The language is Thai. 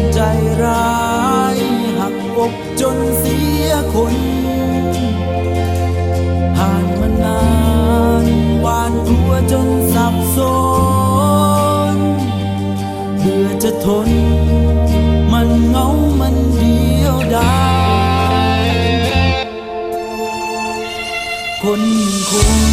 คนใจร้ายหักอกจนเสียคนผ่านมานานหวานผัวจนสับสนเบื่อจะทน มันเงามันเดียวดายคนหนึ่งคน